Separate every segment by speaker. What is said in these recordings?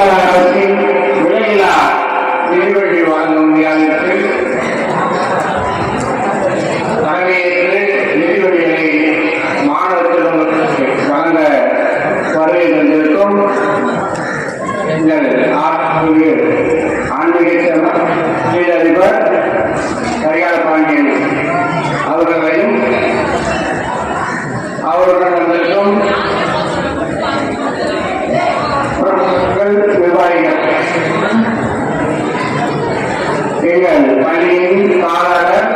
Speaker 1: தமிழக அரசின் விலையில்லா மின்வெளி வழங்கும் விழாவிற்கு மாணவர்களுக்கு வழங்க வருகை எங்கள் ஆட்சிக்கு ஆன்மீக தொழிலதிபர் கரிகால பாண்டியன் அவர்களையும் அவருடன் வந்திருக்கும் பிரமுகர்கள் நிர்வாகிகள் எங்கள் பள்ளியின் காலாளர்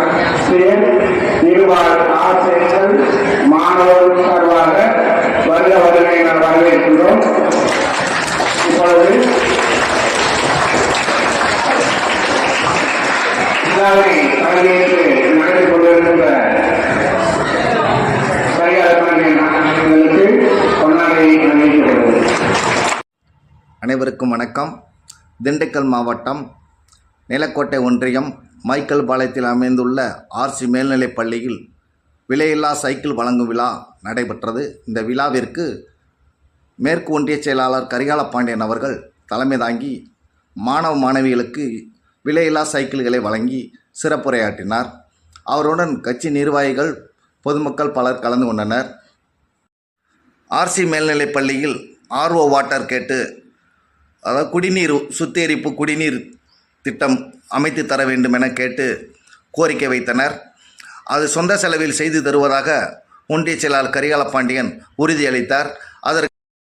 Speaker 1: ஆசிரியர் ஆசிரியர்கள் மாணவர்கள் சார்பாக வருக வருகை நான் வரவேற்கிறோம். இப்பொழுது தலைமையேற்று கொண்டிருக்கின்ற
Speaker 2: அனைவருக்கும் வணக்கம். திண்டுக்கல் மாவட்டம் நிலக்கோட்டை ஒன்றியம் மைக்கேல் பாளையத்தில் அமைந்துள்ள ஆர்சி மேல்நிலைப் பள்ளியில் விலையில்லா சைக்கிள் வழங்கும் விழா நடைபெற்றது. இந்த விழாவிற்கு மேற்கு ஒன்றிய செயலாளர் கரிகால பாண்டியன் அவர்கள் தலைமை தாங்கி மாணவ மாணவிகளுக்கு விலையில்லா சைக்கிள்களை வழங்கி சிறப்புரையாற்றினார். அவருடன் கட்சி நிர்வாகிகள் பொதுமக்கள் பலர் கலந்து கொண்டனர். ஆர்சி மேல்நிலைப் பள்ளியில் ஆர்ஓ வாட்டர் கேட்டு அதாவது குடிநீர் சுத்திகரிப்பு குடிநீர் திட்டம் அமைத்து தர வேண்டும் என கேட்டு கோரிக்கை வைத்தனர். அது சொந்த செலவில் செய்து தருவதாக ஒன்றிய செயலாளர் கரிகால பாண்டியன் உறுதியளித்தார். அதற்கு